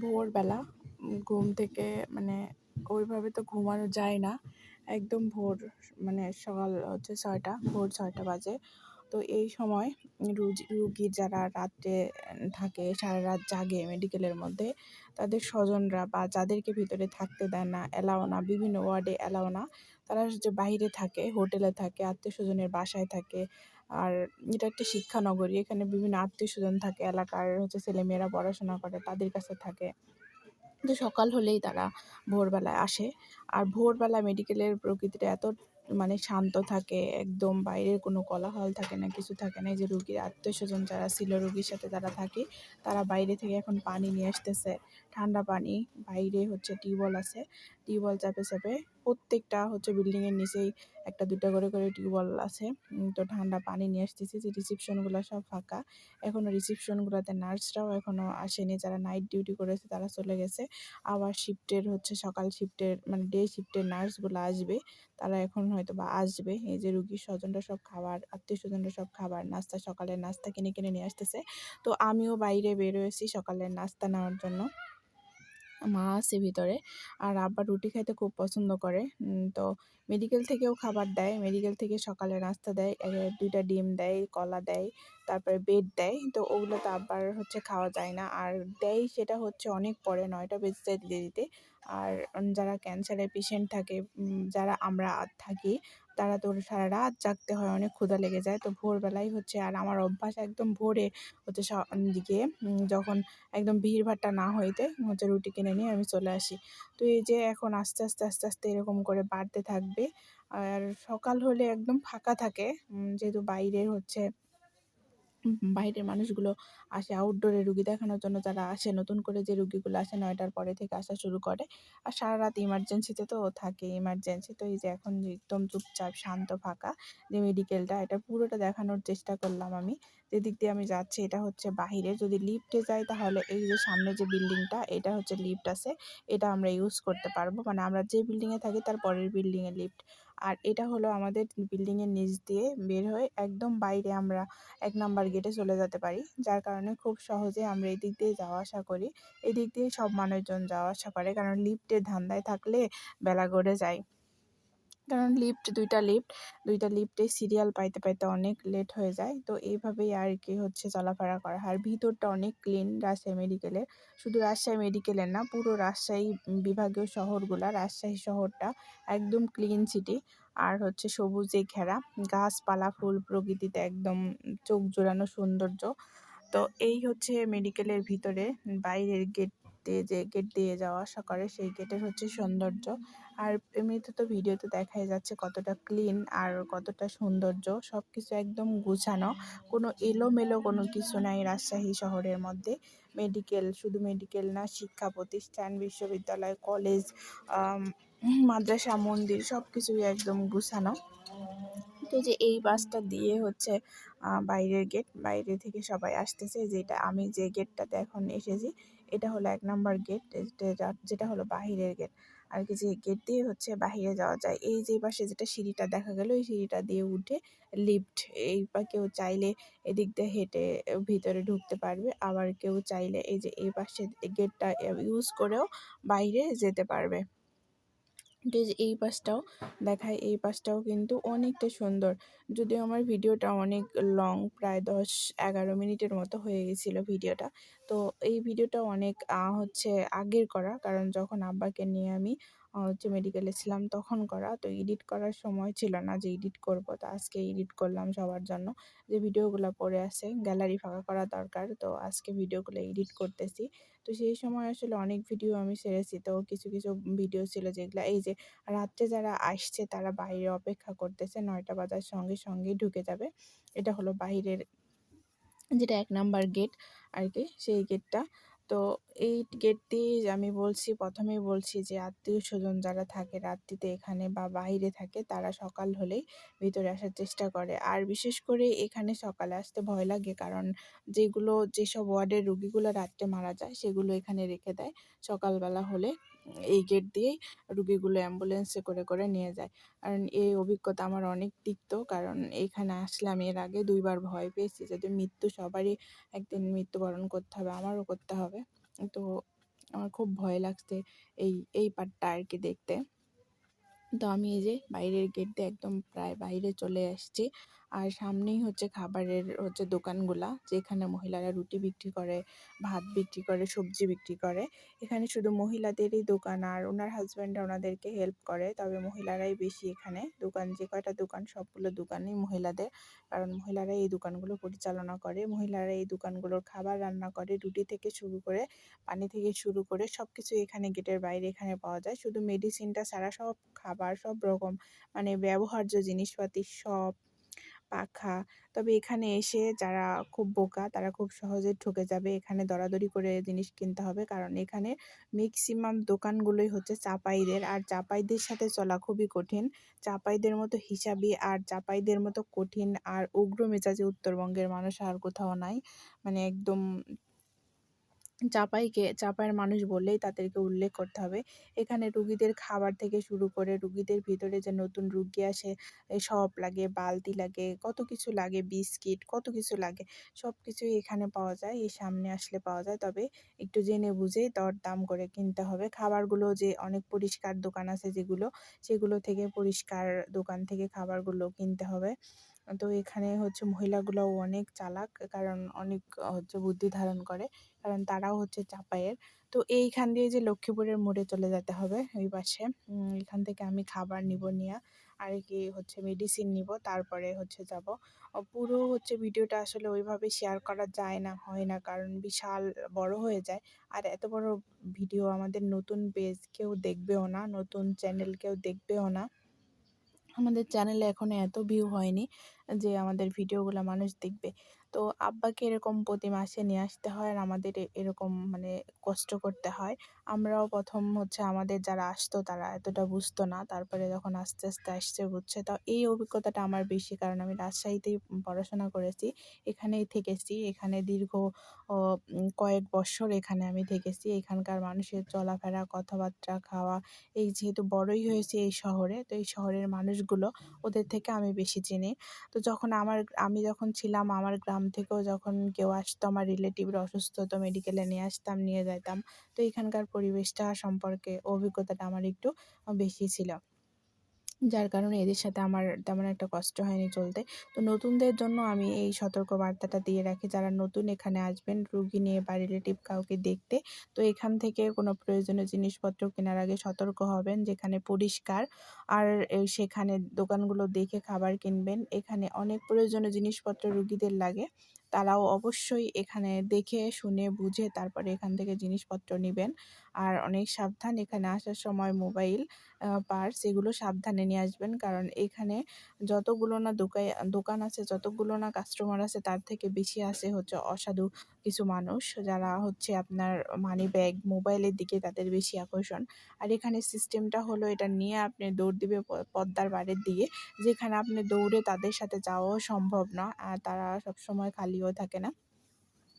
ভোরবেলা ঘুম থেকে মানে ওইভাবে তো ঘুমানো যায় না। একদম ভোর মানে সকাল হচ্ছে ছয়টা, ভোর ছয়টা বাজে। তো এই সময় রুগী যারা রাত্রে থাকে, সারা রাত জাগে মেডিকেলের মধ্যে, তাদের স্বজনরা বা যাদেরকে ভিতরে থাকতে দেয় না এলাও না, বিভিন্ন ওয়ার্ডে এলাও না, তারা যে বাইরে থাকে হোটেলে থাকে আত্মীয় স্বজনের বাসায় থাকে, আর এটা একটা শিক্ষানগরী, এখানে বিভিন্ন আত্মীয় স্বজন থাকে, এলাকার হচ্ছে ছেলেমেয়েরা পড়াশোনা করে, তাদের কাছে থাকে। তো সকাল হলেই তারা ভোরবেলায় আসে, আর ভোরবেলা মেডিকেলের প্রকৃতিটা এত মানে শান্ত থাকে, একদম বাইরের কোনো কলাহল থাকে না, কিছু থাকে না। এই যে রুগীর আত্মীয় স্বজন যারা ছিল, রুগীর সাথে যারা থাকে, তারা বাইরে থেকে এখন পানি নিয়ে আসতেছে। ঠান্ডা পানি, বাইরে হচ্ছে টিউবওয়েল আছে, টিউবওয়েল চাপে চাপে প্রত্যেকটা হচ্ছে বিল্ডিংয়ের নিচেই একটা দুটা করে করে টিউবওয়েল আছে। তো ঠান্ডা পানি নিয়ে আসতেছে, যে রিসিপশনগুলো সব ফাঁকা। এখনও রিসিপশনগুলোতে নার্সরাও এখনও আসেনি, যারা নাইট ডিউটি করেছে তারা চলে গেছে। আবার শিফটের হচ্ছে, সকাল শিফটের মানে ডে শিফটের নার্সগুলো আসবে, তারা এখন হয়তো বা আসবে। এই যে রুগীর স্বজনরা সব খাবার, আত্মীয় স্বজনরা সব খাবার, নাস্তা, সকালের নাস্তা কিনে কিনে নিয়ে আসতেছে। তো আমিও বাইরে বের হয়েছি সকালের নাস্তা নেওয়ার জন্য। মা আছে ভিতরে। আর আব্বা রুটি খাইতে খুব পছন্দ করে। তো মেডিকেল থেকেও খাবার দেয়। মেডিকেল থেকে সকালে নাস্তা দেয়। দুইটা ডিম দেয়, কলা দেয়, তারপরে বেড দেয়। তো ওগুলো তো আব্বার হচ্ছে খাওয়া যায় না। আর দেয় সেটা হচ্ছে অনেক পরে, নয়টা বেজে যায় দিতে দিতে। আর যারা ক্যান্সারের পেশেন্ট থাকে যারা আমরা থাকি তারা তো সারা রাত জাগতে হয়, অনেক ক্ষুধা লেগে যায়। তো ভোরবেলাই হচ্ছে আর আমার অভ্যাস একদম ভোরে হচ্ছে দিকে যখন একদম ভিড়ভাট্টা না হইতে হচ্ছে রুটি কিনে নিয়ে আমি চলে আসি। তো এই যে এখন আস্তে আস্তে আস্তে আস্তে এরকম করে বাড়তে থাকবে। আর সকাল হলে একদম ফাঁকা থাকে যেহেতু বাইরে হচ্ছে বাইরের মানুষগুলো আসে আউটডোরে রুগী দেখানোর জন্য, যারা আসে, নতুন করে যে রুগীগুলো আসে নয়টার পরে থেকে আসা শুরু করে। আর সারা রাত ইমার্জেন্সিতে তো থাকে ইমার্জেন্সি তো এই যে এখন একদম চুপচাপ, শান্ত, ফাঁকা যে মেডিকেলটা এটা পুরোটা দেখানোর চেষ্টা করলাম আমি। যেদিক দিয়ে আমি যাচ্ছি, এটা হচ্ছে বাহিরে। যদি লিফটে যাই তাহলে এই যে সামনে যে বিল্ডিংটা এটা হচ্ছে লিফট আছে। এটা আমরা ইউজ করতে পারব। মানে আমরা যে বিল্ডিংয়ে থাকি তার পরের বিল্ডিংয়ে লিফট আর এটা হলো আমাদের বিল্ডিংয়ের নিচ দিয়ে বের হয়ে একদম বাইরে আমরা এক নাম্বার গেটে চলে যেতে পারি। যার কারণে খুব সহজে আমরা এই দিক দিয়ে যাওয়া আসা করি। এই দিক দিয়ে সব মানুষজন যাওয়া আসা করে। কারণ লিফটের ধান্দায় থাকলে বেলা গড়ে যায়। কারণ লিফট, দুইটা লিফট, দুইটা লিফটে সিরিয়াল পাইতে পাইতে অনেক লেট হয়ে যায়। তো এইভাবেই আর কি হচ্ছে চলাফেরা করা আর ভিতরটা অনেক ক্লিন রাজশাহী মেডিকেলের শুধু রাজশাহী মেডিকেলের না, পুরো রাজশাহী বিভাগীয় শহরগুলা, রাজশাহী শহরটা একদম ক্লিন সিটি আর হচ্ছে সবুজে ঘেরা, গাছপালা, ফুল প্রকৃতিতে একদম চোখ জোড়ানো সৌন্দর্য। তো এই হচ্ছে মেডিকেলের ভিতরে, বাইরের গেট দিয়ে যে গেট দিয়ে যাওয়া আসা করে সেই গেটের হচ্ছে সৌন্দর্য। আর এমনিতে তো ভিডিওতে দেখাই যাচ্ছে কতটা ক্লিন আর কতটা সৌন্দর্য সব কিছু একদম গুছানো। কোনো এলোমেলো কোনো কিছু নাই রাজশাহী শহরের মধ্যে। মেডিকেল শুধু মেডিকেল না, শিক্ষা প্রতিষ্ঠান, বিশ্ববিদ্যালয় কলেজ মাদ্রাসা, মন্দির সব কিছুই একদম গুছানো। তো যে এই বাসটা দিয়ে হচ্ছে বাইরের গেট বাইরে থেকে সবাই আসতেছে। যেটা আমি যে গেটটাতে এখন এসেছি এটা হলো এক নাম্বার গেট যেটা হলো বাহিরের গেট আর কি যে গেট দিয়ে হচ্ছে বাহিরে যাওয়া যায়। এই যে পাশে যেটা সিঁড়িটা দেখা গেল এই সিঁড়িটা দিয়ে উঠে লিফট এই বা কেউ চাইলে এদিক দিয়ে হেঁটে ভিতরে ঢুকতে পারবে। আবার কেউ চাইলে এই যে এই পাশে গেটটা ইউজ করেও বাইরে যেতে পারবে। যে এই পাশটাও দেখায়, এই পাশটাও কিন্তু অনেকটা সুন্দর। যদিও আমার ভিডিওটা অনেক লং প্রায় দশ এগারো মিনিটের মতো হয়ে গেছিল ভিডিওটা। তো এই ভিডিওটা অনেক হচ্ছে আগের করা। কারণ যখন আব্বাকে নিয়ে আমি হচ্ছে মেডিকেলে ছিলাম তখন করা। তো এডিট করার সময় ছিল না যে এডিট করব। তো আজকে এডিট করলাম সবার জন্য। যে ভিডিওগুলো পড়ে আছে গ্যালারি ফাঁকা করা দরকার। তো আজকে ভিডিওগুলো এডিট করতেছি। তো সেই সময় আসলে অনেক ভিডিও আমি সেরেছি তো কিছু কিছু ভিডিও ছিল যেগুলো এই যে রাত্রে যারা আসছে তারা বাইরে অপেক্ষা করতেছে। নয়টা বাজার সঙ্গে, সঙ্গেই ঢুকে যাবে। এটা হলো বাইরের যেটা এক নাম্বার গেট আর কি, সেই গেটটা তো এই গেট দিয়ে আমি বলছি, প্রথমেই বলছি যে আত্মীয় স্বজন যারা থাকে রাত্রিতে এখানে বা বাইরে থাকে তারা সকাল হলেই ভিতরে আসার চেষ্টা করে। আর বিশেষ করে এখানে সকালে আসতে ভয় লাগে কারণ যেগুলো, যেসব ওয়ার্ডের রুগীগুলো রাত্রে মারা যায় সেগুলো এখানে রেখে দেয়। সকালবেলা হলে এই গেট দিয়েই রুগীগুলো অ্যাম্বুলেন্সে করে করে নিয়ে যায়। কারণ এই অভিজ্ঞতা আমার অনেক তিক্ত। কারণ এখানে আসলাম এর আগে দুইবার ভয় পেয়েছি যদি মৃত্যু সবারই একদিন মৃত্যুবরণ করতে হবে, আমারও করতে হবে। তো আমার খুব ভয় লাগছে এই এই পার্টটা আর কি দেখতে। তো আমি এই যে বাইরের গেট দিয়ে একদম প্রায় বাইরে চলে আসছি। আর সামনেই হচ্ছে খাবারের হচ্ছে দোকানগুলা, যেখানে মহিলারা রুটি বিক্রি করে, ভাত বিক্রি করে, সবজি বিক্রি করে। এখানে শুধু মহিলাদেরই দোকান আর ওনার হাজব্যান্ডরা ওনাদেরকে হেল্প করে, তবে মহিলারাই বেশি এখানে। দোকান, যে কয়টা দোকান, সবগুলো দোকানই মহিলাদের, কারণ মহিলারা এই দোকানগুলো পরিচালনা করে। মহিলারা এই দোকানগুলোর খাবার রান্না করে, রুটি থেকে শুরু করে, পানি থেকে শুরু করে সব কিছু এখানে গেটের বাইরে এখানে পাওয়া যায়। শুধু মেডিসিনটা ছাড়া সব খাবার, সব রকম মানে ব্যবহার্য জিনিসপাতি সব পাখা। তবে এখানে এসে যারা খুব বোকা, তারা খুব সহজে ঠকে যাবে। এখানে দরাদরি করে জিনিস কিনতে হবে। কারণ এখানে ম্যাক্সিমাম দোকানগুলোই হচ্ছে চাপাইদের। আর চাপাইদের সাথে চলা খুবই কঠিন। চাপাইদের মতো হিসাবি আর চাপাইদের মতো কঠিন আর উগ্র মেজাজে উত্তরবঙ্গের মানুষ আর কোথাও নাই। মানে একদম চাপাইকে চাপাইয়ের মানুষ বললেই তাদেরকে উল্লেখ করতে হবে। এখানে রুগীদের খাবার থেকে শুরু করে রুগীদের ভিতরে যে নতুন রুগী আসে সব লাগে, বালতি লাগে, কত কিছু লাগে, বিস্কিট, কত কিছু লাগে, সব কিছুই এখানে পাওয়া যায়, এই সামনে আসলে পাওয়া যায়। তবে একটু জেনে বুঝে দর দাম করে কিনতে হবে। খাবারগুলো যে অনেক পরিষ্কার দোকান আছে যেগুলো, সেগুলো থেকে পরিষ্কার দোকান থেকে খাবারগুলো কিনতে হবে। তো এখানে হচ্ছে মহিলাগুলোও অনেক চালাক, কারণ অনেক হচ্ছে বুদ্ধি ধারণ করে। কারণ তারাও হচ্ছে চাপাইয়ের তো এইখান দিয়ে যে লক্ষ্মীপুরের মোড়ে চলে যেতে হবে ওই পাশে এখান থেকে আমি খাবার নিব নিয়ে, আর কি হচ্ছে মেডিসিন নিব, তারপরে হচ্ছে যাব। পুরো হচ্ছে ভিডিওটা আসলে ওইভাবে শেয়ার করা যায় না, হয় না, কারণ বিশাল বড় হয়ে যায়। আর এত বড় ভিডিও আমাদের নতুন পেজ কেউ দেখবেও না, নতুন চ্যানেল কেউ দেখবেও না। আমাদের চ্যানেলে এখনও এত ভিউ হয়নি যে আমাদের ভিডিওগুলো মানুষ দেখবে। তো আব্বাকে এরকম প্রতি মাসে নিয়ে আসতে হয় আর আমাদের এরকম মানে কষ্ট করতে হয়। আমরাও প্রথম হচ্ছে আমাদের যারা আসতো তারা এতটা বুঝতো না, তারপরে যখন আস্তে আস্তে আসছে বুঝছে। তো এই অভিজ্ঞতাটা আমার বেশি কারণ আমি রাজশাহীতেই পড়াশোনা করেছি, এখানেই থেকেছি। এখানে দীর্ঘ কয়েক বছর এখানে আমি থেকেছি। এখানকার মানুষের চলাফেরা, কথাবার্তা, খাওয়া, এই যেহেতু বড়ই হয়েছে এই শহরে, তো এই শহরের মানুষগুলো ওদের থেকে আমি বেশি চিনি। তো যখন আমার, আমি যখন ছিলাম, আমার গ্রাম থেকেও যখন কেউ আসতো, আমার রিলেটিভরা অসুস্থ হতো মেডিকেলে নিয়ে আসতাম, নিয়ে যাইতাম। তো এখানকার পরিবেশটা সম্পর্কে অভিজ্ঞতাটা আমার একটু বেশি ছিল। যার কারণে এদের সাথে আমার তেমন একটা কষ্ট হয়নি চলতে। তো নতুনদের জন্য আমি এই সতর্ক বার্তাটা দিয়ে রাখি, যারা নতুন এখানে আসবেন, রুগী নিয়ে বা রিলেটিভ কাউকে দেখতে, তো এখান থেকে কোনো প্রয়োজনীয় জিনিসপত্র কেনার আগে সতর্ক হবেন, যেখানে পরিষ্কার। আর সেখানে দোকানগুলো দেখে খাবার কিনবেন, এখানে অনেক প্রয়োজনীয় জিনিসপত্র রুগীদের লাগে। তারাও অবশ্যই এখানে দেখে, শুনে, বুঝে তারপরে এখান থেকে জিনিসপত্র নেবেন। আর অনেক সাবধান এখানে আসার সময় মোবাইল পার্স এগুলো সাবধানে নিয়ে আসবেন। কারণ এখানে যতগুলো না দোকান দোকান আছে, যতগুলো না কাস্টমার আছে, তার থেকে বেশি আসে হচ্ছে অসাধু কিছু মানুষ যারা হচ্ছে আপনার মানি ব্যাগ মোবাইলের দিকে তাদের বেশি আকর্ষণ। আর এখানে সিস্টেমটা হলো এটা নিয়ে আপনি দৌড় দিবে পদ্মার বাড়ির দিকে, যেখানে আপনি দৌড়ে তাদের সাথে যাওয়াও সম্ভব না। আর তারা সবসময় খালিও থাকে না।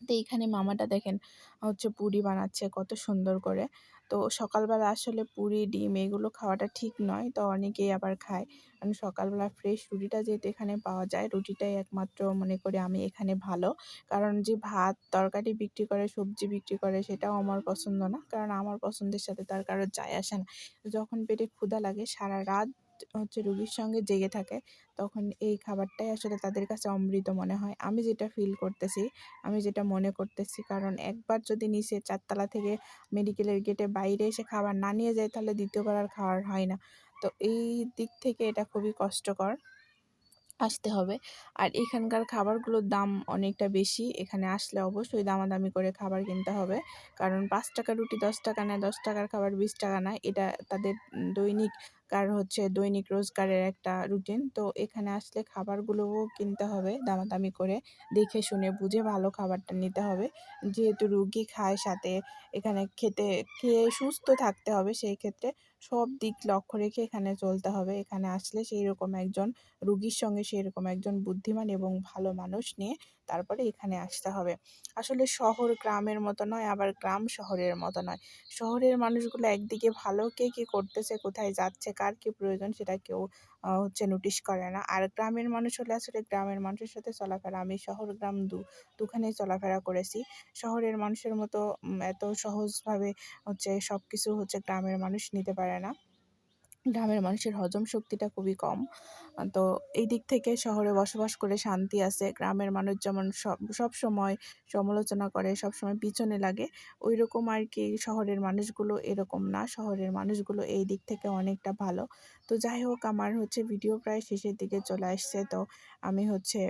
তো এইখানে মামাটা দেখেন হচ্ছে পুরি বানাচ্ছে কত সুন্দর করে। তো সকালবেলা আসলে পুরি, ডিম এগুলো খাওয়াটা ঠিক নয়, তো অনেকেই আবার খায়। কারণ সকালবেলা ফ্রেশ রুটিটা যেহেতু এখানে পাওয়া যায়, রুটিটাই একমাত্র মনে করি আমি এখানে ভালো। কারণ যে ভাত তরকারি বিক্রি করে, সবজি বিক্রি করে, সেটাও আমার পছন্দ না। কারণ আমার পছন্দের সাথে তার কারোর যায় আসে না। যখন পেটে ক্ষুধা লাগে, সারা রাত হচ্ছে রুগীর সঙ্গে জেগে থাকে, তখন এই খাবারটাই আসলে তাদের কাছে অমৃত মনে হয়। আমি যেটা ফিল করতেছি, আমি যেটা মনে করতেছি, কারণ একবার যদি নিচে চারতলা থেকে মেডিকেলের গেটে বাইরে এসে খাবার না নিয়ে যায়, তাহলে দ্বিতীয়বার আর খাওয়ার হয় না। তো এই দিক থেকে এটা খুবই কষ্টকর আসতে হবে। আর এখানকার খাবারগুলোর দাম অনেকটা বেশি, এখানে আসলে অবশ্যই দামাদামি করে খাবার কিনতে হবে। কারণ পাঁচ টাকা রুটি দশ টাকা নেয় দশ টাকার খাবার বিশ টাকা নেয় এটা তাদের দৈনিক কার হচ্ছে দৈনিক রোজগারের একটা রুটিন তো এখানে আসলে খাবারগুলোও কিনতে হবে দামাদামি করে, দেখে শুনে বুঝে ভালো খাবারটা নিতে হবে। যেহেতু রুগী খায় সাথে, এখানে খেতে, খেয়ে সুস্থ থাকতে হবে সেই ক্ষেত্রে সব দিক লক্ষ্য রেখে এখানে চলতে হবে। এখানে আসলে সেই রকম একজন রুগীর সঙ্গে সেই রকম একজন বুদ্ধিমান এবং ভালো মানুষ নিয়ে তারপরে এখানে আসতে হবে। আসলে শহর গ্রামের মতো নয়, আবার গ্রাম শহরের মতো নয়। শহরের মানুষগুলো একদিকে ভালো কে কী করতেছে, কোথায় যাচ্ছে, কার কী প্রয়োজন সেটা কেউ হচ্ছে নোটিশ করে না। আর গ্রামের মানুষ হলে আসলে গ্রামের মানুষের সাথে চলাফেরা, আমি শহর গ্রাম দু, দুখানেই চলাফেরা করেছি। শহরের মানুষের মতো এত সহজভাবে হচ্ছে সব কিছু হচ্ছে গ্রামের মানুষ নিতে পারে না। গ্রামের মানুষের হজম শক্তিটা খুবই কম। তো এই দিক থেকে শহরে বসবাস করে শান্তি আছে। গ্রামের মানুষ যেমন সব সময় সমালোচনা করে, সব সময় পিছনে লাগে ওই রকম আর কি শহরের মানুষগুলো এরকম না। শহরের মানুষগুলো এই দিক থেকে অনেকটা ভালো। তো যাই হোক, আমার হচ্ছে ভিডিও প্রায় শেষের দিকে চলে আসছে। তো আমি হচ্ছে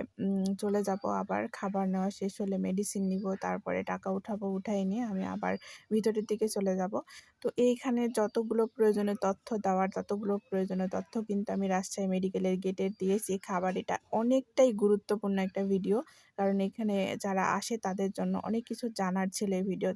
চলে যাব আবার। খাবার নেওয়া শেষ হলে মেডিসিন নিব, তারপরে টাকা উঠাবো, উঠাই নিয়ে আমি আবার ভিতরের দিকে চলে যাব। তো এইখানে যতগুলো প্রয়োজনীয় তথ্য দেওয়ার ততগুলো প্রয়োজনীয় তথ্য কিন্তু আমি রাজশাহী মেডিকেলের গেটে দিয়েছি। খাবার এটা অনেকটাই গুরুত্বপূর্ণ একটা ভিডিও কারণ এখানে যারা আসে তাদের জন্য অনেক কিছু জানার ছিল এই ভিডিও